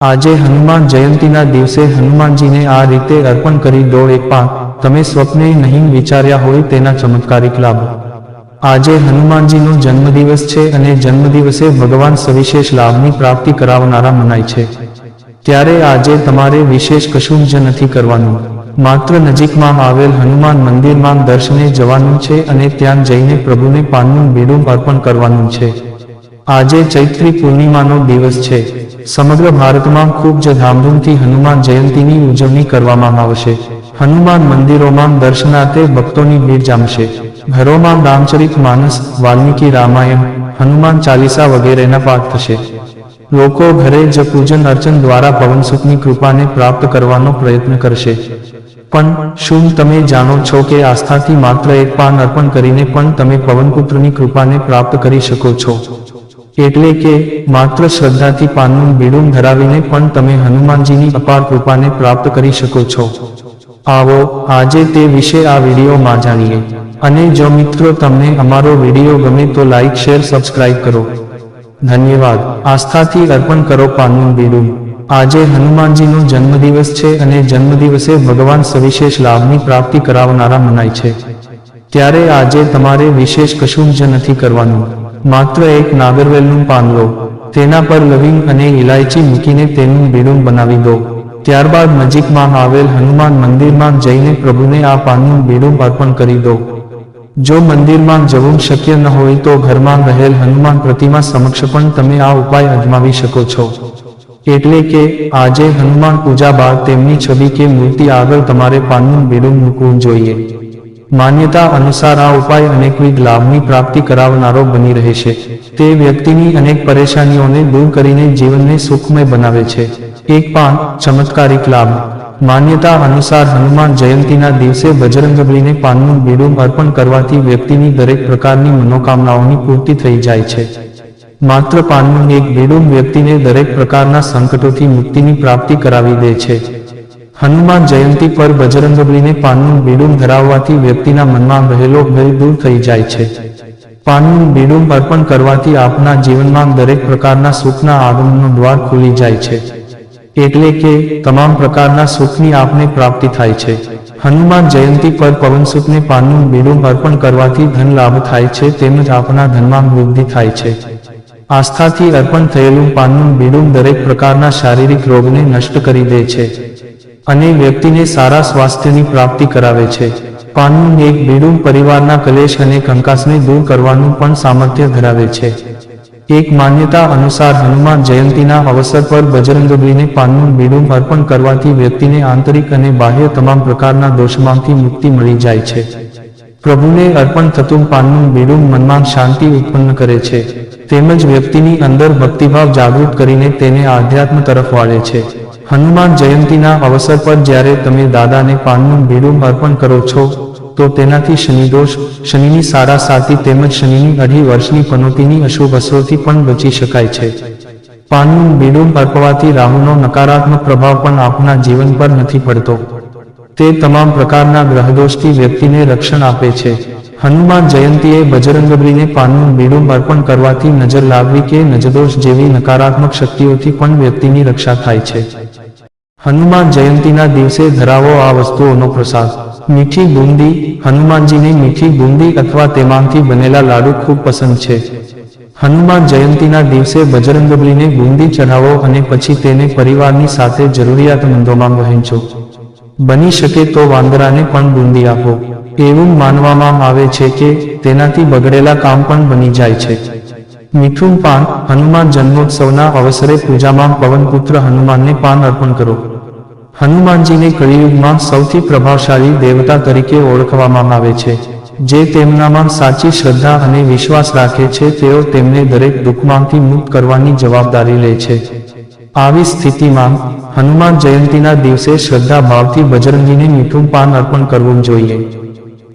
આજે હનુમાન જયંતીના દિવસે હનુમાનજીને આ રીતે અર્પણ કરી દો એક પાક તમે સ્વપ્ને નહીં વિચાર્યા હોય તેના ચમત્કારિક લાભ. આજે હનુમાનજીનો જન્મદિવસ છે અને જન્મદિવસે ભગવાન સવિશેષ લાભની પ્રાપ્તિ કરાવનારા મનાય છે. ત્યારે આજે તમારે વિશેષ કશું જ નથી કરવાનું. માત્ર નજીકમાં આવેલ હનુમાન મંદિરમાં દર્શને જવાનું છે અને ત્યાં જઈને પ્રભુને પાનનું બીડું અર્પણ કરવાનું છે. આજે ચૈત્રી પૂર્ણિમાનો દિવસ છે. સમગ્ર ભારતમાં ખૂબ જ ધામધૂમથી હનુમાન જયંતીની ઉજવણી કરવામાં આવશે. હનુમાન મંદિરોમાં દર્શનાર્થે ભક્તોની ભીડ જામશે. ઘરોમાં રામચરિત માનસ, વાલ્મીકી રામાયણ, હનુમાન ચાલીસા વગેરેના પાઠ થશે. લોકો ઘરે જ પૂજન અર્ચન દ્વારા પવનસુખની કૃપાને પ્રાપ્ત કરવાનો પ્રયત્ન કરશે. પણ શું તમે જાણો છો કે આસ્થાથી માત્ર એક પાન અર્પણ કરીને પણ તમે પવનપુત્રની કૃપાને પ્રાપ્ત કરી શકો છો? એટલે કે માત્ર શ્રદ્ધાથી પાનનું બીડું ધરાવીને પણ તમે હનુમાનજીની અપાર કૃપાને પ્રાપ્ત કરી શકો છો. આવો, આજે તે વિશે આ વિડીયોમાં જાણીએ. અને જો મિત્રો તમને અમારો વીડિયો ગમે તો લાઈક, શેર, સબસ્ક્રાઇબ કરો. ધન્યવાદ. આસ્થાથી અર્પણ કરો પાનનું બીડું. આજે હનુમાનજીનો જન્મદિવસ છે અને જન્મદિવસે ભગવાન સવિશેષ લાભની પ્રાપ્તિ કરાવનારા મનાય છે. ત્યારે આજે તમારે વિશેષ કશું જ નથી કરવાનું. માત્ર એક નાગરવેલનું પાન લો. તેના પર લવિંગ અને ઇલાયચી મૂકીને તેનું બીડું બનાવી દો. ત્યારબાદ નજીકમાં આવેલ હનુમાન મંદિરમાં જઈને પ્રભુને આ પાનનું બીડું અર્પણ કરી દો. જો મંદિરમાં જવું શક્ય ન હોય તો ઘરમાં રહેલ હનુમાન પ્રતિમા સમક્ષ પણ તમે આ ઉપાય અજમાવી શકો છો. એટલે કે, આજે હનુમાન પૂજા બાદ તેમની છબી કે મૂર્તિ આગળ તમારે પાનનું બેડું મૂકવું જોઈએ. માન્યતા અનુસાર આ ઉપાય અનેકવિધ લાભની પ્રાપ્તિ કરાવનારો બની રહે છે. તે વ્યક્તિની અનેક પરેશાનીઓને દૂર કરીને જીવનને સુખમય બનાવે છે. એક પાન, ચમત્કારિક લાભ. માન્યતા અનુસાર હનુમાન જયંતીના દિવસે બજરંગબલીને પાનનું બીડું અર્પણ કરવાથી વ્યક્તિની દરેક પ્રકારની મનોકામનાઓની પૂર્તિ થઈ જાય છે. માત્ર પાનનું એક બીડું વ્યક્તિને દરેક પ્રકારના સંકટોથી મુક્તિની પ્રાપ્તિ કરાવી દે છે. હનુમાન જયંતી પર બજરંગબલીને પાનનું બીડું ધરાવવાથી વ્યક્તિના મનમાં રહેલો ભય દૂર થઈ જાય છે. પાનનું બીડું અર્પણ કરવાથી આપના જીવનમાં દરેક પ્રકારના સુખના આગમનનું દ્વાર ખુલી જાય છે. એટલે કે તમામ પ્રકારના સુખની આપને પ્રાપ્તિ થાય છે. હનુમાન જયંતી પર પવનસુખને પાનનું બીડું અર્પણ કરવાથી ધન લાભ થાય છે તેમજ આપના ધનમાં વૃદ્ધિ થાય છે. આસ્થાથી અર્પણ થયેલું પાનનું બીડું દરેક પ્રકારના શારીરિક રોગને નષ્ટ કરી દે છે. અને વ્યક્તિને સારા સ્વાસ્થ્યની પ્રાપ્તિ કરાવે છે. પાનનું એક બીડું પરિવારના કલેશ અને કંકાસને દૂર કરવાનું પણ સામર્થ્ય ધરાવે છે. એક માન્યતા અનુસાર હનુમાન જયંતીના અવસર પર બજરંગબલીને પાનનું બીડું અર્પણ કરવાથી વ્યક્તિને આંતરિક અને બાહ્ય તમામ પ્રકારના દોષમાંથી મુક્તિ મળી જાય છે. પ્રભુને અર્પણ થતું પાનનું બીડું મનમાં શાંતિ ઉત્પન્ન કરે છે. તેમજ વ્યક્તિની અંદર ભક્તિભાવ જાગૃત કરીને તેને આધ્યાત્મ તરફ વાળે છે. હનુમાન જયંતીના અવસર પર જ્યારે તમે દાદાને પાનનું બીડું અર્પણ કરો છો, તો તેનાથી શનિદોષ શનિની સારા સાતી તેમજ શનિની અઢી વર્ષની પનોતીની અશુભ અસરોથી પણ બચી શકાય છે. પાનનું બીડું અર્પવાથી રાહુનો નકારાત્મક પ્રભાવ પણ આપના જીવન પર નથી પડતો. તે તમામ પ્રકારના ગ્રહદોષથી વ્યક્તિને રક્ષણ આપે છે. હનુમાન જયંતીએ બજરંગબલીને પાનનું બીડું અર્પણ કરવાથી નજર લાગવી કે નજદોષ જેવી નકારાત્મક શક્તિઓથી પણ વ્યક્તિની રક્ષા થાય છે. હનુમાન જયંતીના દિવસે ધરાવો આ વસ્તુઓનો પ્રસાદ. મીઠી બુંદી, હનુમાનજીને મીઠી બુંદી અથવા તેમાંથી બનેલા લાડુ ખૂબ પસંદ છે. હનુમાન જયંતીના દિવસે બજરંગબલીને બુંદી ચઢાવો અને પછી તેને પરિવારની સાથે જરૂરિયાતમંદોમાં વહેંચો. બની શકે તો વાંદરાને પણ બુંદી આપો. એવું માનવામાં આવે છે કે તેનાથી બગડેલા કામ પણ બની જાય છે. મીઠું પાન હનુમાન જન્મોત્સવના અવસરે પૂજામાં પવનપુત્ર હનુમાનને પાન અર્પણ કરો. હનુમાનજીને કળિયુગમાં સૌથી પ્રભાવશાળી દેવતા તરીકે ઓળખવામાં આવે છે. જે તેમનામાં સાચી શ્રદ્ધા અને વિશ્વાસ રાખે છે, તેઓ તેમને દરેક દુઃખમાંથી મુક્ત કરવાની જવાબદારી લે છે. આવી સ્થિતિમાં હનુમાન જયંતીના દિવસે શ્રદ્ધા ભાવથી બજરંગીને મીઠું પાન અર્પણ કરવું જોઈએ.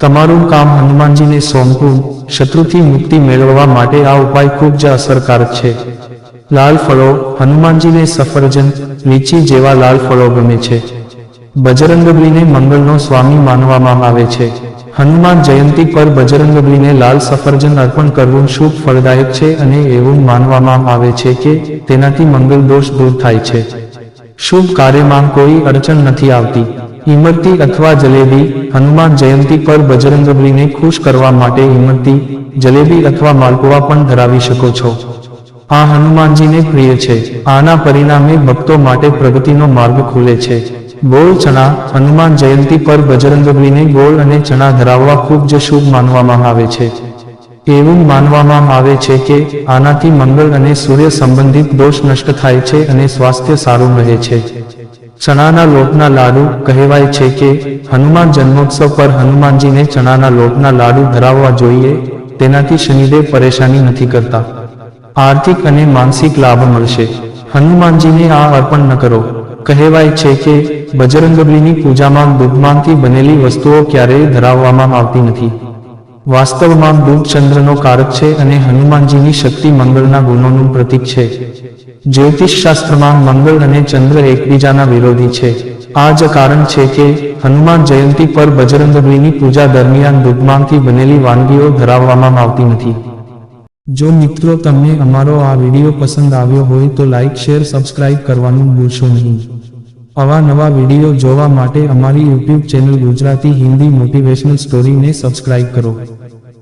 તમારું કામ હનુમાનજીને સોંપવું શત્રુથી મુક્તિ મેળવવા માટે આ ઉપાય ખૂબ જ અસરકારક છે. લાલ ફળો હનુમાનજીને સફરજન, લીચી જેવા લાલ ફળો ગમે છે. બજરંગબલીને મંગળનો સ્વામી માનવામાં આવે છે. હનુમાન જયંતી પર બજરંગબલીને લાલ સફરજન અર્પણ કરવું શુભ ફળદાયક છે અને એવું માનવામાં આવે છે કે તેનાથી મંગળ દોષ દૂર થાય છે. શુભ કાર્યમાં કોઈ અડચણ નથી આવતી. ઇમરતી અથવા જલેબી હનુમાન જયંતી પર બજરંગબલીને ખુશ કરવા માટે ઇમરતી જલેબી અથવા માલપુઆ પણ ધરાવી શકો છો. આ હનુમાનજીને પ્રિય છે. આના પરિણામે ભક્તો માટે પ્રગતિનો માર્ગ ખુલે છે. ગોળ ચણા હનુમાન જયંતી પર બજરંગબલીને ગોળ અને ચણા ધરાવવા ખૂબ જ શુભ માનવામાં આવે છે. એવું માનવામાં આવે છે કે આનાથી મંગળ અને સૂર્ય સંબંધિત દોષ નષ્ટ થાય છે અને સ્વાસ્થ્ય સારું રહે છે. ચણાના લોટના લાડુ કહેવાય છે કે હનુમાન જન્મોત્સવ પર હનુમાનજીને ચણાના લોટના લાડુ ધરાવવા જોઈએ, તેનાથી શનિદેવ પરેશાની નથી કરતા. આર્થિક અને માનસિક લાભ મળશે. હનુમાનજીને આ અર્પણ ન કરો. કહેવાય છે કે બજરંગબલીની પૂજામાં દૂધમાંથી બનેલી વસ્તુઓ ક્યારેય ધરાવવામાં આવતી નથી. વાસ્તવમાં દૂધ ચંદ્રનો કારક છે અને હનુમાનજીની શક્તિ મંગળના ગુણોનું પ્રતીક છે. જ્યોતિષશાસ્ત્રમાં મંગળ અને ચંદ્ર એકબીજાના વિરોધી છે. આ જ કારણ છે કે હનુમાન જયંતી પર બજરંગબલીની પૂજા દરમિયાન દૂધમાંથી બનેલી વાનગીઓ ધરાવવામાં આવતી નથી. જો મિત્રો તમને અમારો આ વીડિયો પસંદ આવ્યો હોય તો લાઇક શેર, સબસ્ક્રાઇબ કરવાનું ભૂલશો નહીં. આવા નવા વીડિયો જોવા માટે અમારી YouTube channel Gujarati Hindi motivational સ્ટોરીને subscribe કરો.